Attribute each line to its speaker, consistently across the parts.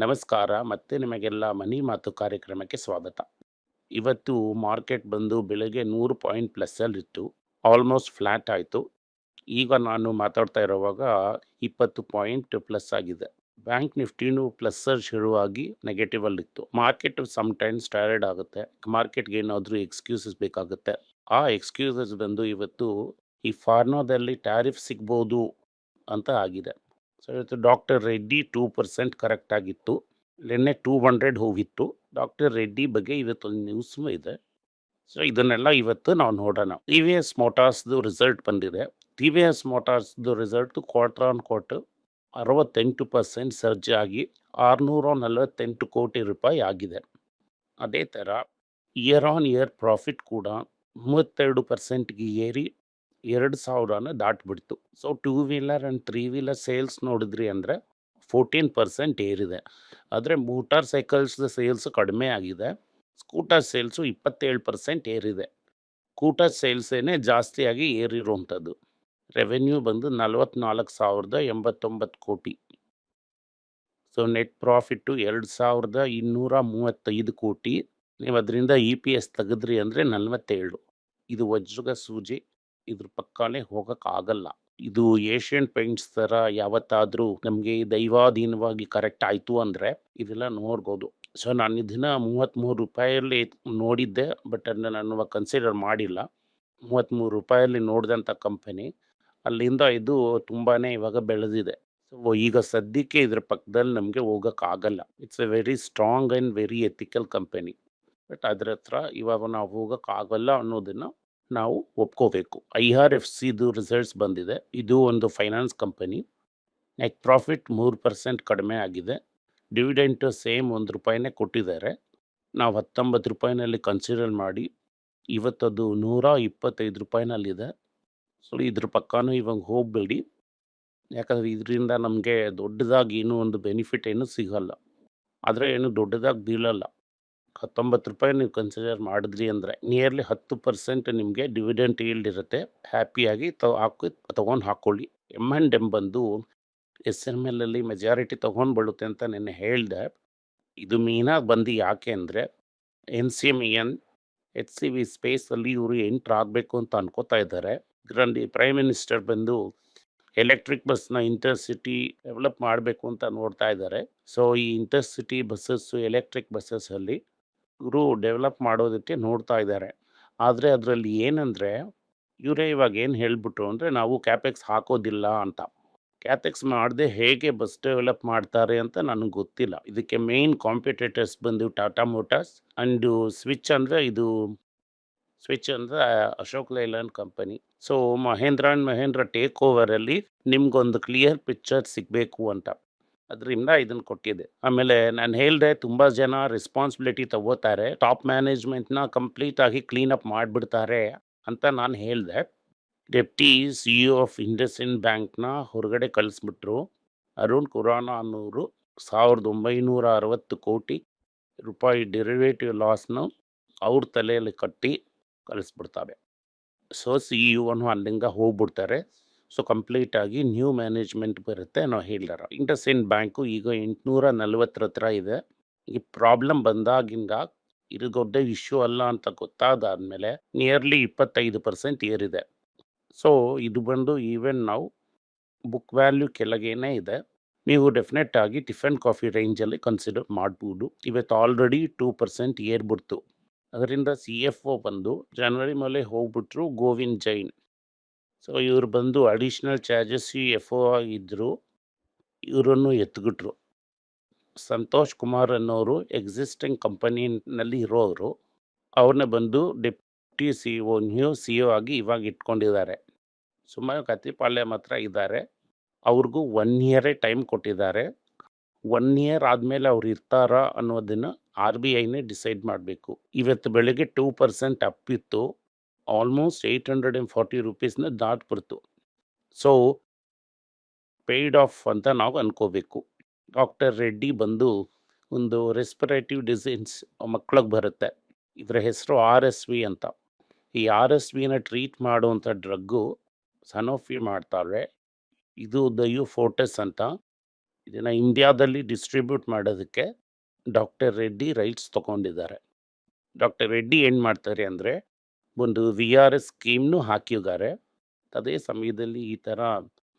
Speaker 1: ನಮಸ್ಕಾರ ಮತ್ತೆ ನಿಮಗೆಲ್ಲ ಮನಿ ಮಾತು ಕಾರ್ಯಕ್ರಮಕ್ಕೆ ಸ್ವಾಗತ. ಇವತ್ತು ಮಾರ್ಕೆಟ್ ಬಂದು ಬೆಳಗ್ಗೆ ನೂರು ಪಾಯಿಂಟ್ ಪ್ಲಸ್ಸಲ್ಲಿತ್ತು ಆಲ್ಮೋಸ್ಟ್ ಫ್ಲ್ಯಾಟ್ ಆಯಿತು. ಈಗ ನಾನು ಮಾತಾಡ್ತಾ ಇರುವಾಗ ಇಪ್ಪತ್ತು ಪಾಯಿಂಟ್ ಪ್ಲಸ್ ಆಗಿದೆ. ಬ್ಯಾಂಕ್ ನಿಫ್ಟಿನೂ ಪ್ಲಸ್ ಶುರುವಾಗಿ ನೆಗೆಟಿವಲ್ಲಿತ್ತು ಮಾರ್ಕೆಟ್ ಸಮ್ ಟೈಮ್ಸ್ ಟೈರ್ಡ್ ಆಗುತ್ತೆ. ಮಾರ್ಕೆಟ್ಗೆ ಏನಾದರೂ ಎಕ್ಸ್ಕ್ಯೂಸಸ್ ಬೇಕಾಗುತ್ತೆ. ಆ ಎಕ್ಸ್ಕ್ಯೂಸಸ್ ಬಂದು ಇವತ್ತು ಈ ಫಾರ್ನೋದಲ್ಲಿ ಟ್ಯಾರಿಫ್ ಸಿಗ್ಬೋದು ಅಂತ ಆಗಿದೆ. ಸೊ ಇವತ್ತು doctor Reddy two percent correct ಆಗಿತ್ತು. ನಿನ್ನೆ ಟೂ ಹಂಡ್ರೆಡ್ ಹೋಗಿತ್ತು. ಡಾಕ್ಟರ್ ರೆಡ್ಡಿ ಬಗ್ಗೆ ಇವತ್ತೊಂದು ನ್ಯೂಸ್ ಇದೆ. ಸೊ ಇದನ್ನೆಲ್ಲ ಇವತ್ತು ನಾವು ನೋಡೋಣ. ಟಿ ವಿ ಎಸ್ ಮೋಟಾರ್ಸ್ದು ರಿಸಲ್ಟ್ ಬಂದಿದೆ. ಟಿ ವಿ ಎಸ್ ಮೋಟಾರ್ಸ್ದು ರಿಸಲ್ಟ್ ಕ್ವಾರ್ಟರ್ ಆನ್ ಕ್ವಾರ್ಟರ್ ಅರವತ್ತೆಂಟು ಪರ್ಸೆಂಟ್ ಸರ್ಜ್ ಆಗಿ ಆರುನೂರ ನಲವತ್ತೆಂಟು ಕೋಟಿ ರೂಪಾಯಿ ಆಗಿದೆ. ಅದೇ ಥರ ಇಯರ್ ಆನ್ ಇಯರ್ ಪ್ರಾಫಿಟ್ ಕೂಡ ಮೂವತ್ತೆರಡು ಪರ್ಸೆಂಟ್ಗೆ ಏರಿ ಎರಡು ಸಾವಿರನ ದಾಟ್ಬಿಡ್ತು. So two wheeler and three wheeler sales ನೋಡಿದ್ರಿ ಅಂದರೆ ಫೋರ್ಟೀನ್ ಪರ್ಸೆಂಟ್ ಏರಿದೆ. ಆದರೆ ಮೋಟಾರ್ ಸೈಕಲ್ಸ್ ಸೇಲ್ಸ್ ಕಡಿಮೆ ಆಗಿದೆ. ಸ್ಕೂಟರ್ ಸೇಲ್ಸು ಇಪ್ಪತ್ತೇಳು ಪರ್ಸೆಂಟ್ ಏರಿದೆ. ಸ್ಕೂಟರ್ ಸೇಲ್ಸೇನೆ ಜಾಸ್ತಿಯಾಗಿ ಏರಿರುವಂಥದ್ದು ರೆವೆನ್ಯೂ ಬಂದು ನಲವತ್ನಾಲ್ಕು ಸಾವಿರದ ಎಂಬತ್ತೊಂಬತ್ತು ಕೋಟಿ. ಸೊ ನೆಟ್ ಪ್ರಾಫಿಟ್ಟು ಎರಡು ಸಾವಿರದ ಇನ್ನೂರ ಮೂವತ್ತೈದು ಕೋಟಿ. ನೀವು ಅದರಿಂದ ಇ ಪಿ ಎಸ್ ತೆಗೆದ್ರಿ ಅಂದರೆ ನಲವತ್ತೇಳು. ಇದು ವಜ್ರಗ ಸೂಜಿ. ಇದ್ರ ಪಕ್ಕಾನೇ ಹೋಗೋಕ್ಕಾಗಲ್ಲ. ಇದು ಏಷ್ಯನ್ ಪೇಂಟ್ಸ್ ಥರ ಯಾವತ್ತಾದರೂ ನಮಗೆ ದೈವಾಧೀನವಾಗಿ ಕರೆಕ್ಟ್ ಆಯಿತು ಅಂದರೆ ಇದೆಲ್ಲ ನೋಡ್ಬೋದು. ಸೊ, ನಾನು ಇದನ್ನ ಮೂವತ್ತ್ಮೂರು ರೂಪಾಯಲ್ಲಿ ನೋಡಿದ್ದೆ, ಬಟ್ ಅದನ್ನ ನಾನು ಕನ್ಸಿಡರ್ ಮಾಡಿಲ್ಲ. ಮೂವತ್ತ್ಮೂರು ರೂಪಾಯಲ್ಲಿ ನೋಡಿದಂಥ ಕಂಪನಿ ಅಲ್ಲಿಂದ ಇದು ತುಂಬಾ ಇವಾಗ ಬೆಳೆದಿದೆ. ಸೊ ಈಗ ಸದ್ಯಕ್ಕೆ ಇದ್ರ ಪಕ್ಕದಲ್ಲಿ ನಮಗೆ ಹೋಗೋಕ್ಕಾಗಲ್ಲ. It's a very strong and very ethical company but ಅದ್ರ ಹತ್ರ ಇವಾಗ ನಾವು ಹೋಗೋಕ್ಕಾಗಲ್ಲ ಅನ್ನೋದನ್ನು ನಾವು ಒಪ್ಕೋಬೇಕು. ಐ ಆರ್ ಎಫ್ ಸಿದು ರಿಸಲ್ಟ್ಸ್ ಬಂದಿದೆ. ಇದು ಒಂದು ಫೈನಾನ್ಸ್ ಕಂಪನಿ. ನೆಟ್ ಪ್ರಾಫಿಟ್ ಮೂರು ಪರ್ಸೆಂಟ್ ಕಡಿಮೆ ಆಗಿದೆ. ಡಿವಿಡೆಂಟು ಸೇಮ್ ಒಂದು ರೂಪಾಯಿನೇ ಕೊಟ್ಟಿದ್ದಾರೆ. ನಾವು ಹತ್ತೊಂಬತ್ತು ರೂಪಾಯಿನಲ್ಲಿ ಕನ್ಸಿಡರ್ ಮಾಡಿ, ಇವತ್ತದು ನೂರ ಇಪ್ಪತ್ತೈದು ರೂಪಾಯಿನಲ್ಲಿದೆ. ಸೊ ಇದ್ರ ಪಕ್ಕನೂ ಇವಾಗ ಹೋಗಬೇಡಿ. ಯಾಕಂದರೆ ಇದರಿಂದ ನಮಗೆ ದೊಡ್ಡದಾಗಿ ಏನೂ ಒಂದು ಬೆನಿಫಿಟ್ ಏನೂ ಸಿಗಲ್ಲ. ಆದರೆ ಏನು ದೊಡ್ಡದಾಗಿ ಬೀಳಲ್ಲ. ಹತ್ತೊಂಬತ್ತು ರೂಪಾಯಿ ನೀವು ಕನ್ಸಿಡರ್ ಮಾಡಿದ್ರಿ ಅಂದರೆ ನಿಯರ್ಲಿ ಹತ್ತು ಪರ್ಸೆಂಟ್ ನಿಮಗೆ ಡಿವಿಡೆಂಟ್ ಈಲ್ಡ್ ಇರುತ್ತೆ. ಹ್ಯಾಪಿಯಾಗಿ ತ, ಹಾಕಿ, ತೊಗೊಂಡು ಹಾಕ್ಕೊಳ್ಳಿ ಎಂ ಆ್ಯಂಡ್ ಎಂ ಬಂದು ಎಸ್ ಎಂ ಎಲ್ಲಲ್ಲಿ ಮೆಜಾರಿಟಿ ತೊಗೊಂಡ್ಬಿಡುತ್ತೆ ಅಂತ ನೆನ್ನೆ ಹೇಳಿದೆ. ಇದು ಮೀನಾಗಿ ಬಂದು ಯಾಕೆ ಅಂದರೆ N C M N H C V ಸ್ಪೇಸಲ್ಲಿ ಇವರು ಎಂಟ್ರ್ ಆಗಬೇಕು ಅಂತ ಅನ್ಕೋತಾ ಇದ್ದಾರೆ. ಇದರಲ್ಲಿ ಪ್ರೈಮ್ ಮಿನಿಸ್ಟರ್ ಬಂದು ಎಲೆಕ್ಟ್ರಿಕ್ ಬಸ್ನ ಇಂಟರ್ಸಿಟಿ ಡೆವಲಪ್ ಮಾಡಬೇಕು ಅಂತ ನೋಡ್ತಾ ಇದ್ದಾರೆ. ಸೊ ಈ ಇಂಟರ್ಸಿಟಿ ಬಸ್ಸಸ್ಸು ಎಲೆಕ್ಟ್ರಿಕ್ ಬಸ್ಸಸ್ಸಲ್ಲಿ ಇವರು ಡೆವಲಪ್ ಮಾಡೋದಕ್ಕೆ ನೋಡ್ತಾ ಇದ್ದಾರೆ. ಆದರೆ ಅದರಲ್ಲಿ ಏನಂದರೆ, ಇವರೇ ಇವಾಗ ಏನು ಹೇಳ್ಬಿಟ್ರು ಅಂದರೆ, ನಾವು ಕ್ಯಾಪೆಕ್ಸ್ ಹಾಕೋದಿಲ್ಲ ಅಂತ. ಕ್ಯಾಪೆಕ್ಸ್ ಮಾಡದೆ ಹೇಗೆ ಬಸ್ ಡೆವಲಪ್ ಮಾಡ್ತಾರೆ ಅಂತ ನನಗೆ ಗೊತ್ತಿಲ್ಲ. ಇದಕ್ಕೆ ಮೇನ್ ಕಾಂಪಿಟೇಟರ್ಸ್ ಬಂದು ಟಾಟಾ ಮೋಟರ್ಸ್ ಆ್ಯಂಡು ಸ್ವಿಚ್ ಅಂದರೆ ಇದು ಸ್ವಿಚ್ ಅಂದರೆ Ashok Leyland company so Mahindra and Mahindra take ಓವರಲ್ಲಿ ನಿಮ್ಗೊಂದು ಕ್ಲಿಯರ್ ಪಿಕ್ಚರ್ ಸಿಗಬೇಕು ಅಂತ. ಅದರಿಂದ ಇದನ್ನು ಕೊಟ್ಟಿದೆ. ಆಮೇಲೆ ನಾನು ಹೇಳಿದೆ ತುಂಬ ಜನ ರೆಸ್ಪಾನ್ಸಿಬಿಲಿಟಿ ತಗೋತಾರೆ ಟಾಪ್ ಮ್ಯಾನೇಜ್ಮೆಂಟ್ನ ಕಂಪ್ಲೀಟಾಗಿ ಕ್ಲೀನಪ್ ಮಾಡಿಬಿಡ್ತಾರೆ ಅಂತ ನಾನು ಹೇಳಿದೆ. Deputy C E of IndusInd ಬ್ಯಾಂಕ್ನ ಹೊರಗಡೆ ಕಳಿಸ್ಬಿಟ್ರು, ಅರುಣ್ ಖುರಾನ ಅನ್ನೋರು ಸಾವಿರದ ಒಂಬೈನೂರ ಅರವತ್ತು ಕೋಟಿ ರೂಪಾಯಿ ಡೆರಿವೇಟಿವ್ ಲಾಸ್ನ ಅವ್ರ ತಲೆಯಲ್ಲಿ ಕಟ್ಟಿ ಕಳಿಸ್ಬಿಡ್ತಾರೆ. ಸೊ ಸಿ ಇ ಒನು ಅಲ್ಲಿಂದ ಹೋಗ್ಬಿಡ್ತಾರೆ. ಸೊ, ಕಂಪ್ಲೀಟಾಗಿ ನ್ಯೂ ಮ್ಯಾನೇಜ್ಮೆಂಟ್ ಬರುತ್ತೆ ನಾವು ಹೇಳಿದಾರ. ಇನ್ ಬ್ಯಾಂಕು ಈಗ ಎಂಟುನೂರ ನಲ್ವತ್ತರ ಹತ್ರ ಇದೆ. ಈ ಪ್ರಾಬ್ಲಮ್ ಬಂದಾಗಿಂದ ಇದು ಇಶ್ಯೂ ಅಲ್ಲ ಅಂತ ಗೊತ್ತಾದಾದ್ಮೇಲೆ ನಿಯರ್ಲಿ ಇಪ್ಪತ್ತೈದು ಪರ್ಸೆಂಟ್ ಏರಿದೆ. ಸೊ, ಇದು ಬಂದು ಈವೆನ್ ನಾವು ಬುಕ್ ವ್ಯಾಲ್ಯೂ ಕೆಳಗೇನೆ ಇದೆ. ನೀವು ಡೆಫಿನೆಟ್ ಆಗಿ ಟಿಫನ್ ಕಾಫಿ ರೇಂಜಲ್ಲಿ ಕನ್ಸಿಡರ್ ಮಾಡ್ಬೋದು. ಇವತ್ತು ಆಲ್ರೆಡಿ ಟೂ ಪರ್ಸೆಂಟ್ ಏರ್ಬಿಡ್ತು ಅದರಿಂದ ಸಿ ಎಫ್ ಒ ಬಂದು ಜನವರಿ ಮೇಲೆ ಹೋಗ್ಬಿಟ್ರು ಗೋವಿಂದ್ ಜೈನ್. ಸೊ, ಇವರು ಬಂದು ಅಡಿಷ್ನಲ್ ಚಾರ್ಜಸ್ ಎಫ್ ಒ ಆಗಿದ್ದರು ಇವರನ್ನು ಎತ್ಬಿಟ್ರು ಸಂತೋಷ್ ಕುಮಾರ್ ಅನ್ನೋರು ಎಕ್ಸಿಸ್ಟಿಂಗ್ ಕಂಪನಿನಲ್ಲಿ ಇರೋರು ಅವ್ರನ್ನ ಬಂದು deputy C O, new C O ಆಗಿ ಇವಾಗ ಇಟ್ಕೊಂಡಿದ್ದಾರೆ. ಸುಮಾರು ಕತ್ತಿಪಾಳ್ಯ ಮಾತ್ರ ಇದ್ದಾರೆ. ಅವ್ರಿಗೂ ಒನ್ ಇಯರೇ ಟೈಮ್ ಕೊಟ್ಟಿದ್ದಾರೆ. ಒನ್ ಇಯರ್ ಆದಮೇಲೆ ಅವ್ರು ಇರ್ತಾರಾ ಅನ್ನೋದನ್ನು ಆರ್ ಬಿ ಐನೇ ಡಿಸೈಡ್ ಮಾಡಬೇಕು. ಇವತ್ತು ಬೆಳಗ್ಗೆ two percent ಅಪ್ಪಿತ್ತು almost eight hundred and forty ರುಪೀಸ್ನ ದಾಟ್ಬಿಡ್ತು. ಸೊ ಪೇಯ್ಡ್ ಆಫ್ ಅಂತ ನಾವು ಅನ್ಕೋಬೇಕು. ಡಾಕ್ಟರ್ ರೆಡ್ಡಿ ಬಂದು ಒಂದು ರೆಸ್ಪಿರೇಟಿವ್ ಡಿಸೀನ್ಸ್ ಮಕ್ಳಿಗೆ ಬರುತ್ತೆ. ಇದರ ಹೆಸರು ಆರ್ ಎಸ್ ವಿ ಅಂತ. ಈ ಆರ್ ಎಸ್ ವಿನ ಟ್ರೀಟ್ ಮಾಡುವಂಥ ಡ್ರಗ್ಗು ಸನೋಫಿ ಮಾಡ್ತಾರೆ. ಇದು ದಯು ಫೋಟಸ್ ಅಂತ. ಇದನ್ನು ಇಂಡಿಯಾದಲ್ಲಿ ಡಿಸ್ಟ್ರಿಬ್ಯೂಟ್ ಮಾಡೋದಕ್ಕೆ ಡಾಕ್ಟರ್ ರೆಡ್ಡಿ ರೈಟ್ಸ್ ತೊಗೊಂಡಿದ್ದಾರೆ. ಡಾಕ್ಟರ್ ರೆಡ್ಡಿ ಏನು ಮಾಡ್ತಾರೆ ಅಂದರೆ ಒಂದು ವಿ ಆರ್ ಎಸ್ ಸ್ಕೀಮ್ನು ಹಾಕಿದ್ದಾರೆ. ಅದೇ ಸಮಯದಲ್ಲಿ ಈ ಥರ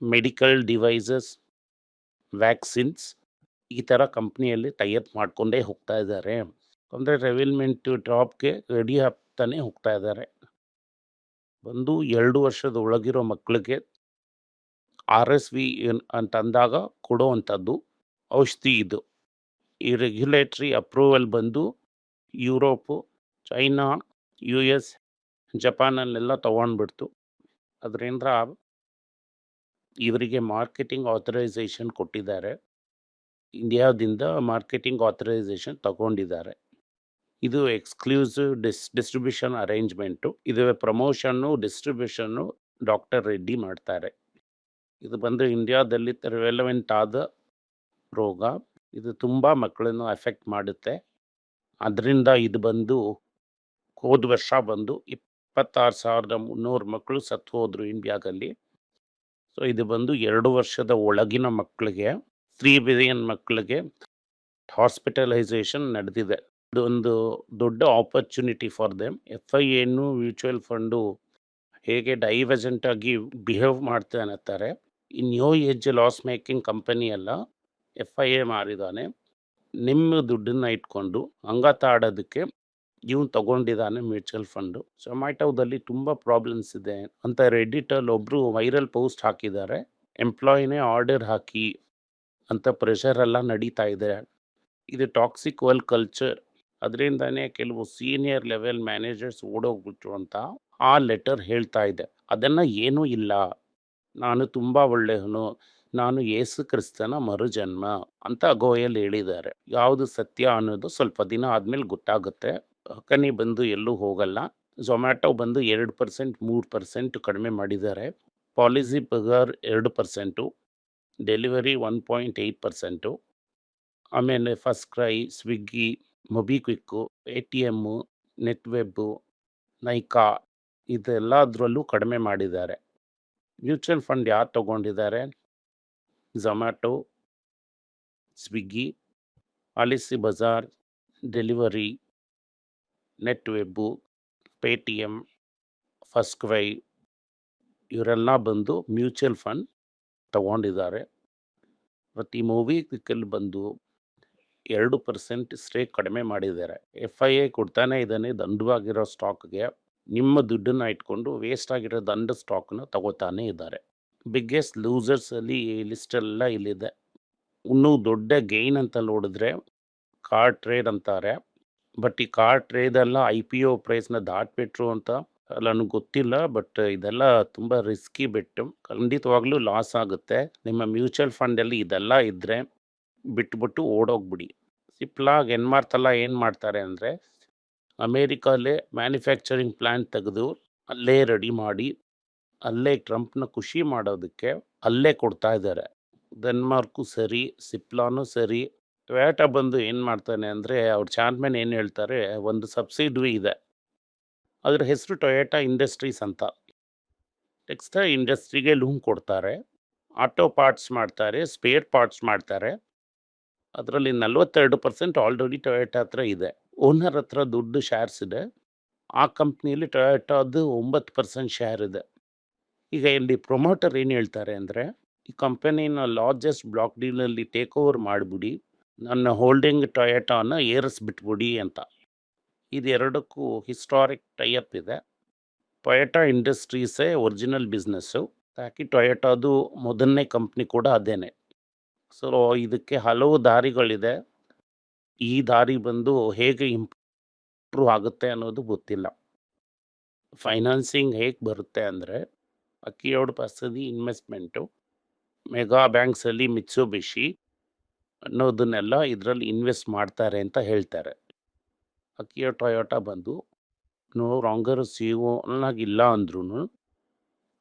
Speaker 1: ಮೆಡಿಕಲ್ ಡಿವೈಸಸ್, ವ್ಯಾಕ್ಸಿನ್ಸ್ ಈ ಥರ ಕಂಪ್ನಿಯಲ್ಲಿ ಟೈಅಪ್ ಮಾಡ್ಕೊಂಡೇ ಹೋಗ್ತಾ ಇದ್ದಾರೆ. ಅಂದರೆ ರೆವಿಲ್ಮೆಂಟ್ ಡ್ರಾಪ್ಗೆ ರೆಡಿ ಆಗ್ತಾನೆ ಹೋಗ್ತಾ ಇದ್ದಾರೆ. ಒಂದು ಎರಡು ವರ್ಷದ ಒಳಗಿರೋ ಮಕ್ಕಳಿಗೆ ಆರ್ ಎಸ್ ವಿ ಅಂತ ಅಂದಾಗ ಕೊಡುವಂಥದ್ದು ಔಷಧಿ ಇದು. ಈ ರೆಗ್ಯುಲೇಟ್ರಿ ಅಪ್ರೂವಲ್ ಬಂದು ಯುರೋಪು, ಚೈನಾ, ಯು ಎಸ್ ಜಪಾನಲ್ಲೆಲ್ಲ ತೊಗೊಂಡ್ಬಿಡ್ತು. ಅದರಿಂದ ಇವರಿಗೆ ಮಾರ್ಕೆಟಿಂಗ್ ಆಥರೈಸೇಷನ್ ಕೊಟ್ಟಿದ್ದಾರೆ. ಇಂಡಿಯಾದಿಂದ ಮಾರ್ಕೆಟಿಂಗ್ ಆಥರೈಸೇಷನ್ ತಗೊಂಡಿದ್ದಾರೆ. ಇದು ಎಕ್ಸ್ಕ್ಲೂಸಿವ್ ಡಿಸ್, ಡಿಸ್ಟ್ರಿಬ್ಯೂಷನ್ ಅರೇಂಜ್ಮೆಂಟು. ಇದು ಪ್ರಮೋಷನ್ನು, ಡಿಸ್ಟ್ರಿಬ್ಯೂಷನ್ನು ಡಾಕ್ಟರ್ ರೆಡ್ಡಿ ಮಾಡ್ತಾರೆ. ಇದು ಬಂದು ಇಂಡಿಯಾದಲ್ಲಿ ರೆಲೆವೆಂಟ್ ಆದ ರೋಗ. ಇದು ತುಂಬ ಮಕ್ಕಳನ್ನು ಎಫೆಕ್ಟ್ ಮಾಡುತ್ತೆ. ಅದರಿಂದ ಇದು ಬಂದು ಹೋದ ವರ್ಷ ಬಂದು ಇಪ್ಪತ್ತಾರು ಸಾವಿರದ ಮುನ್ನೂರು ಮಕ್ಕಳು ಸತ್ತು ಹೋದರು ಇಂಡಿಯಾದಲ್ಲಿ. ಸೊ ಇದು ಬಂದು ಎರಡು ವರ್ಷದ ಒಳಗಿನ ಮಕ್ಕಳಿಗೆ ತ್ರೀ ಬಿಲಿಯನ್ ಮಕ್ಕಳಿಗೆ ಹಾಸ್ಪಿಟಲೈಸೇಷನ್ ನಡೆದಿದೆ. ಒಂದು ದೊಡ್ಡ opportunity for them F I ಎನ್ನು ಮ್ಯೂಚುವಲ್ ಫಂಡು ಹೇಗೆ ಡೈವರ್ಜೆಂಟ್ ಆಗಿ ಬಿಹೇವ್ ಮಾಡ್ತಾ ಅನ್ನತ್ತಾರೆ. ಈ new age loss making company ಎಲ್ಲ ಎಫ್ ಐ ಎ ಮಾರಿದ್ದಾನೆ ನಿಮ್ಮ ದುಡ್ಡನ್ನ ಇಟ್ಕೊಂಡು, ಅಂಗಾತ ಆಡೋದಕ್ಕೆ ಇವನು ತಗೊಂಡಿದ್ದಾನೆ ಮ್ಯೂಚುವಲ್ ಫಂಡು. ಝೊಮ್ಯಾಟೋದಲ್ಲಿ ತುಂಬ ಪ್ರಾಬ್ಲಮ್ಸ್ ಇದೆ ಅಂತ ರೆಡಿಟಲ್ಲಿ ಒಬ್ಬರು ವೈರಲ್ ಪೋಸ್ಟ್ ಹಾಕಿದ್ದಾರೆ. ಎಂಪ್ಲಾಯಿನೇ ಆರ್ಡರ್ ಹಾಕಿ ಅಂತ ಪ್ರೆಷರ್ ಎಲ್ಲ ನಡೀತಾ ಇದೆ. ಇದು ಟಾಕ್ಸಿಕ್ ವರ್ಲ್ ಕಲ್ಚರ್ ಅದರಿಂದನೇ ಕೆಲವು ಸೀನಿಯರ್ ಲೆವೆಲ್ ಮ್ಯಾನೇಜರ್ಸ್ ಓಡೋಗ್ಬಿಟ್ರು ಅಂತ ಆ ಲೆಟರ್ ಹೇಳ್ತಾ ಇದೆ. ಅದನ್ನು ಏನೂ ಇಲ್ಲ. ನಾನು ತುಂಬ ಒಳ್ಳೆಯವನು. ನಾನು ಯೇಸು ಕ್ರಿಸ್ತನ ಮರುಜನ್ಮ ಅಂತ ಗೋಯಲ್ ಹೇಳಿದ್ದಾರೆ. ಯಾವುದು ಸತ್ಯ ಅನ್ನೋದು ಸ್ವಲ್ಪ ದಿನ ಆದಮೇಲೆ ಗೊತ್ತಾಗುತ್ತೆ. ಹಕ್ಕನಿ ಬಂದು ಎಲ್ಲೂ ಹೋಗಲ್ಲ. ಝೊಮ್ಯಾಟೊ ಬಂದು ಎರಡು ಪರ್ಸೆಂಟ್, ಮೂರು ಪರ್ಸೆಂಟ್ ಕಡಿಮೆ ಮಾಡಿದ್ದಾರೆ. ಪಾಲಿಸಿ ಪಗಾರ್ ಎರಡು percent. Delhivery one point eight percent. ಆಮೇಲೆ FirstCry Swiggy MobiKwik A T M Netweb Nykaa ಇದೆಲ್ಲದರಲ್ಲೂ ಕಡಿಮೆ ಮಾಡಿದ್ದಾರೆ. ಮ್ಯೂಚುವಲ್ ಫಂಡ್ ಯಾರು ತಗೊಂಡಿದ್ದಾರೆ? Zomato Swiggy policy Bazaar Delhivery Netweb Paytm FirstCry ಇವರೆಲ್ಲ ಬಂದು ಮ್ಯೂಚುವಲ್ ಫಂಡ್ ತಗೊಂಡಿದ್ದಾರೆ. ಮತ್ತು ಈ ಮೂವಿ ಕ್ವಿಕ್ಕಲ್ಲಿ ಬಂದು ಎರಡು ಪರ್ಸೆಂಟ್ ಸ್ಟೇಕ್ ಕಡಿಮೆ ಮಾಡಿದ್ದಾರೆ. ಎಫ್ ಐ ಎ ಕೊಡ್ತಾನೆ ಇದ್ದಾನೆ, ದಂಡವಾಗಿರೋ ಸ್ಟಾಕ್ಗೆ. ನಿಮ್ಮ ದುಡ್ಡನ್ನು ಇಟ್ಕೊಂಡು ವೇಸ್ಟ್ ಆಗಿರೋ ದಂಡ ಸ್ಟಾಕ್ನ ತಗೋತಾನೆ ಇದ್ದಾರೆ. ಬಿಗ್ಗೆಸ್ಟ್ ಲೂಸರ್ಸಲ್ಲಿ ಈ ಲಿಸ್ಟೆಲ್ಲ ಇಲ್ಲಿದೆ. ಇನ್ನೂ ದೊಡ್ಡ ಗೈನ್ ಅಂತ ನೋಡಿದ್ರೆ ಕಾರ್ ಟ್ರೇಡ್ ಅಂತಾರೆ. ಬಟ್ ಈ ಕಾರ್ ಟ್ರೇಡೆಲ್ಲ ಐ ಪಿ ಒ ಪ್ರೈಸ್ನ ದಾಟ್ಬಿಟ್ರು ಅಂತ ನನಗೆ ಗೊತ್ತಿಲ್ಲ. ಬಟ್ ಇದೆಲ್ಲ ತುಂಬ ರಿಸ್ಕಿ ಬಿಟ್ಟು ಖಂಡಿತವಾಗ್ಲೂ ಲಾಸ್ ಆಗುತ್ತೆ. ನಿಮ್ಮ ಮ್ಯೂಚುವಲ್ ಫಂಡಲ್ಲಿ ಇದೆಲ್ಲ ಇದ್ದರೆ ಬಿಟ್ಬಿಟ್ಟು ಓಡೋಗ್ಬಿಡಿ. ಸಿಪ್ಲಾಗ್ ಎನ್ಮಾರ್ತಲ್ಲ ಏನು ಮಾಡ್ತಾರೆ ಅಂದರೆ ಅಮೇರಿಕಲ್ಲೇ ಮ್ಯಾನುಫ್ಯಾಕ್ಚರಿಂಗ್ ಪ್ಲ್ಯಾಂಟ್ ತೆಗೆದು ಅಲ್ಲೇ ರೆಡಿ ಮಾಡಿ, ಅಲ್ಲೇ ಟ್ರಂಪ್ನ ಖುಷಿ ಮಾಡೋದಕ್ಕೆ ಅಲ್ಲೇ ಕೊಡ್ತಾ ಇದ್ದಾರೆ. ಡೆನ್ಮಾರ್ಕು ಸರಿ ಸಿಪ್ಲಾನು ಸರಿ ಟೊಯಾಟ ಬಂದು ಏನು ಮಾಡ್ತಾನೆ ಅಂದರೆ ಅವ್ರ ಚಾರ್ಮನ್ ಏನು ಹೇಳ್ತಾರೆ, ಒಂದು ಸಬ್ಸಿಡಿ ಇದೆ. ಅದರ ಹೆಸರು ಟೊಯೋಟಾ ಇಂಡಸ್ಟ್ರೀಸ್ ಅಂತ. ಟೆಕ್ಸ್ಟೈಲ್ ಇಂಡಸ್ಟ್ರಿಗೆ ಲೂನ್ ಕೊಡ್ತಾರೆ. ಆಟೋ ಪಾರ್ಟ್ಸ್ ಮಾಡ್ತಾರೆ, ಸ್ಪೇರ್ ಪಾರ್ಟ್ಸ್ ಮಾಡ್ತಾರೆ. ಅದರಲ್ಲಿ ನಲ್ವತ್ತೆರಡು ಪರ್ಸೆಂಟ್ ಆಲ್ರೆಡಿ ಟೊಯೋಟಾ ಹತ್ರ ಇದೆ. ಓನರ್ ಹತ್ರ ದುಡ್ಡು ಶೇರ್ಸ್ ಇದೆ. ಆ ಕಂಪ್ನಿಯಲ್ಲಿ ಟೊಯೋಟಾದು ಒಂಬತ್ತು ಪರ್ಸೆಂಟ್ ಶೇರ್ ಇದೆ. ಈಗ ಇಲ್ಲಿ ಪ್ರೊಮೋಟರ್ ಏನು ಹೇಳ್ತಾರೆ ಅಂದರೆ, ಈ ಕಂಪನಿನ ಲಾರ್ಜೆಸ್ಟ್ ಬ್ಲಾಕ್ ಡೀಲಲ್ಲಿ ಟೇಕ್ ಓವರ್ ಮಾಡಿಬಿಡಿ. ನನ್ನ ಹೋಲ್ಡಿಂಗ್ ಟೊಯೋಟಾನ ಏರಿಸ್ಬಿಟ್ಬಿಡಿ ಅಂತ. ಇದೆರಡಕ್ಕೂ ಹಿಸ್ಟಾರಿಕ್ ಟೈಅಪ್ ಇದೆ. ಟೊಯೋಟಾ ಇಂಡಸ್ಟ್ರೀಸೇ ಒರಿಜಿನಲ್ ಬಿಸ್ನೆಸ್ಸು. ಯಾಕೆ ಟೊಯೆಟೋದು ಮೊದಲನೇ ಕಂಪ್ನಿ ಕೂಡ ಅದೇನೆ. ಸೊ, ಇದಕ್ಕೆ ಹಲವು ದಾರಿಗಳಿದೆ. ಈ ದಾರಿ ಬಂದು ಹೇಗೆ ಇಂಪ್ರೂವ್ ಆಗುತ್ತೆ ಅನ್ನೋದು ಗೊತ್ತಿಲ್ಲ. ಫೈನಾನ್ಸಿಂಗ್ ಹೇಗೆ ಬರುತ್ತೆ ಅಂದರೆ ಅಕ್ಕಿಯೋಡ್ ಪಸದಿ ಇನ್ವೆಸ್ಟ್ಮೆಂಟು, ಮೆಗಾ ಬ್ಯಾಂಕ್ಸಲ್ಲಿ ಮಿತ್ಸುಬಿಷಿ ಅನ್ನೋದನ್ನೆಲ್ಲ ಇದರಲ್ಲಿ ಇನ್ವೆಸ್ಟ್ ಮಾಡ್ತಾರೆ ಅಂತ ಹೇಳ್ತಾರೆ. ಅಕ್ಕಿಯ, ಟೊಯೋಟಾ ಬಂದು, ನೋ ರಾಂಗರ್ ಸಿ ಇಲ್ಲ ಅಂದ್ರೂ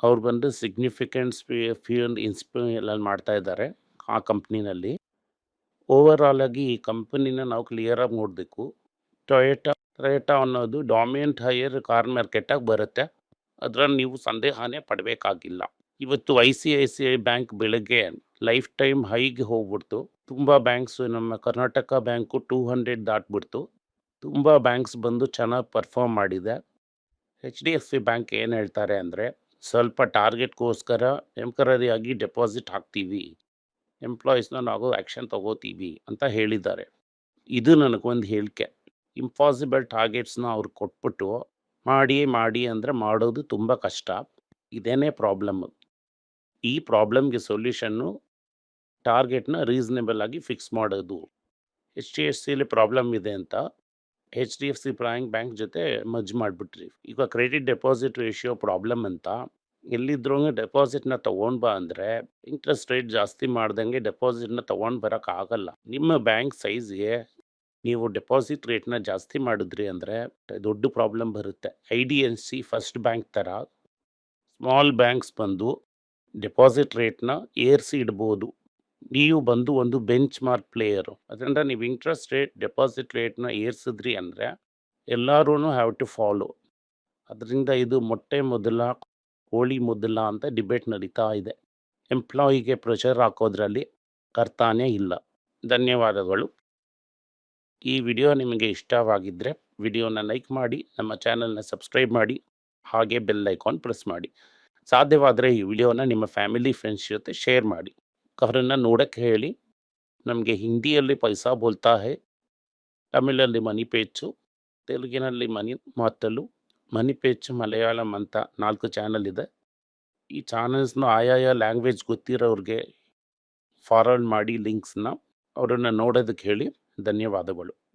Speaker 1: ಅವ್ರು ಬಂದು ಸಿಗ್ನಿಫಿಕೆಂಟ್ ಫ್ಯೂನ್ ಇನ್ಸ್ಪಿ ಎಲ್ಲ ಮಾಡ್ತಾ ಇದ್ದಾರೆ ಆ ಕಂಪ್ನಿನಲ್ಲಿ. ಓವರ್ ಆಗಿ ಈ ಕಂಪನಿನ ನಾವು ಕ್ಲಿಯರಾಗಿ ನೋಡಬೇಕು. ಟೊಯೋಟಾ ಟೊಯೋಟಾ ಅನ್ನೋದು ಡಾಮಿನೆಂಟ್ ಹೈಯರ್ ಕಾರ್ ಮಾರ್ಕೆಟಾಗಿ ಬರುತ್ತೆ. ಅದರಲ್ಲಿ ನೀವು ಸಂದೇಹನೇ ಪಡಬೇಕಾಗಿಲ್ಲ. ಇವತ್ತು I C I C I bank ಬೆಳಗ್ಗೆ ಲೈಫ್ ಟೈಮ್ ಹೈಗೆ ಹೋಗ್ಬಿಡ್ತು. ತುಂಬ ಬ್ಯಾಂಕ್ಸು ನಮ್ಮ ಕರ್ನಾಟಕ ಬ್ಯಾಂಕು ಟೂ ಹಂಡ್ರೆಡ್ ದಾಟ್ಬಿಡ್ತು. ತುಂಬ ಬ್ಯಾಂಕ್ಸ್ ಬಂದು ಚೆನ್ನಾಗಿ ಪರ್ಫಾರ್ಮ್ ಮಾಡಿದೆ. H D F C bank ಏನು ಹೇಳ್ತಾರೆ ಅಂದರೆ, ಸ್ವಲ್ಪ ಟಾರ್ಗೆಟ್ಗೋಸ್ಕರ ಆಗಿ ಡೆಪಾಸಿಟ್ ಹಾಕ್ತೀವಿ. ಎಂಪ್ಲಾಯೀಸ್ನ ನಾವು ಆ್ಯಕ್ಷನ್ ತಗೋತೀವಿ ಅಂತ ಹೇಳಿದ್ದಾರೆ. ಇದು ನನಗೊಂದು ಹೇಳಿಕೆ. ಇಂಪಾಸಿಬಲ್ ಟಾರ್ಗೆಟ್ಸ್ನ ಅವ್ರು ಕೊಟ್ಬಿಟ್ಟು ಮಾಡಿ ಮಾಡಿ ಅಂದರೆ ಮಾಡೋದು ತುಂಬ ಕಷ್ಟ. ಇದೇನೇ ಪ್ರಾಬ್ಲಮ್. ಈ ಪ್ರಾಬ್ಲಮ್ಗೆ ಸೊಲ್ಯೂಷನ್ನು ಟಾರ್ಗೆಟ್ನ ರೀಸನೇಬಲ್ ಆಗಿ ಫಿಕ್ಸ್ ಮಾಡೋದು. ಎಚ್ ಡಿ ಎಫ್ ಸಿಲಿ ಪ್ರಾಬ್ಲಮ್ ಇದೆ ಅಂತ H D F C bank bank ಜೊತೆ ಮಜ್ ಮಾಡಿಬಿಟ್ರಿ. ಈಗ ಕ್ರೆಡಿಟ್ ಡೆಪಾಸಿಟ್ ರೇಷಿಯೋ ಪ್ರಾಬ್ಲಮ್ ಅಂತ ಎಲ್ಲಿದ್ರೂ ಡೆಪಾಸಿಟ್ನ ತೊಗೊಂಡು ಬಾ ಅಂದರೆ ಇಂಟ್ರೆಸ್ಟ್ ರೇಟ್ ಜಾಸ್ತಿ ಮಾಡ್ದಂಗೆ ಡೆಪಾಸಿಟ್ನ ತೊಗೊಂಡು ಬರೋಕ್ಕಾಗಲ್ಲ ನಿಮ್ಮ ಬ್ಯಾಂಕ್ ಸೈಜ್ಗೆ ನೀವು ಡೆಪಾಸಿಟ್ ರೇಟ್ನ ಜಾಸ್ತಿ ಮಾಡಿದ್ರಿ ಅಂದರೆ ದೊಡ್ಡ ಪ್ರಾಬ್ಲಮ್ ಬರುತ್ತೆ. I D F C first bank ಥರ ಸ್ಮಾಲ್ ಬ್ಯಾಂಕ್ಸ್ ಬಂದು ಡೆಪಾಸಿಟ್ ರೇಟ್ನ ಏರಿಸಿ ಇಡ್ಬೋದು. ನೀವು ಬಂದು ಒಂದು ಬೆಂಚ್ ಮಾರ್ಕ್ ಪ್ಲೇಯರು. ಅದರಿಂದ ನೀವು ಇಂಟ್ರೆಸ್ಟ್ ರೇಟ್, ಡೆಪಾಸಿಟ್ ರೇಟ್ನ ಏರಿಸಿದ್ರಿ ಅಂದರೆ ಎಲ್ಲರೂ ಹ್ಯಾವ್ ಟು ಫಾಲೋ. ಅದರಿಂದ ಇದು ಮೊಟ್ಟೆ ಮೊದಲ, ಕೋಳಿ ಮೊದಲ ಅಂತ ಡಿಬೇಟ್ ನಡೀತಾ ಇದೆ. ಎಂಪ್ಲಾಯಿಗೆ ಪ್ರೆಷರ್ ಹಾಕೋದ್ರಲ್ಲಿ ಕರ್ತಾನೇ ಇಲ್ಲ. ಧನ್ಯವಾದಗಳು. ಈ ವಿಡಿಯೋ ನಿಮಗೆ ಇಷ್ಟವಾಗಿದ್ದರೆ ವಿಡಿಯೋನ ಲೈಕ್ ಮಾಡಿ, ನಮ್ಮ ಚಾನಲ್ನ ಸಬ್ಸ್ಕ್ರೈಬ್ ಮಾಡಿ, ಹಾಗೆ ಬೆಲ್ ಐಕಾನ್ ಪ್ರೆಸ್ ಮಾಡಿ. ಸಾಧ್ಯವಾದರೆ ಈ ವಿಡಿಯೋನ ನಿಮ್ಮ ಫ್ಯಾಮಿಲಿ ಫ್ರೆಂಡ್ಸ್ ಜೊತೆ ಶೇರ್ ಮಾಡಿ. ಅವರನ್ನು ನೋಡೋಕ್ಕೆ ಹೇಳಿ. ನಮಗೆ ಹಿಂದಿಯಲ್ಲಿ ಪೈಸಾ ಬೋಲ್ತಾ ಹೇ. ತಮಿಳಲ್ಲಿ ಮನಿ ಪೇಚು. ತೆಲುಗಿನಲ್ಲಿ ಮನಿ ಮಾತಲು ಮನಿ ಪೇಚು ಮಲಯಾಳಂ ಅಂತ ನಾಲ್ಕು ಚಾನಲ್ ಇದೆ. ಈ ಚಾನಲ್ಸ್ನ ಆಯಾಯ ಲ್ಯಾಂಗ್ವೇಜ್ ಗೊತ್ತಿರೋರಿಗೆ ಫಾರ್ವರ್ಡ್ ಮಾಡಿ ಲಿಂಕ್ಸ್ನ. ಅವರನ್ನು ನೋಡೋದಕ್ಕೆ ಹೇಳಿ. ಧನ್ಯವಾದಗಳು.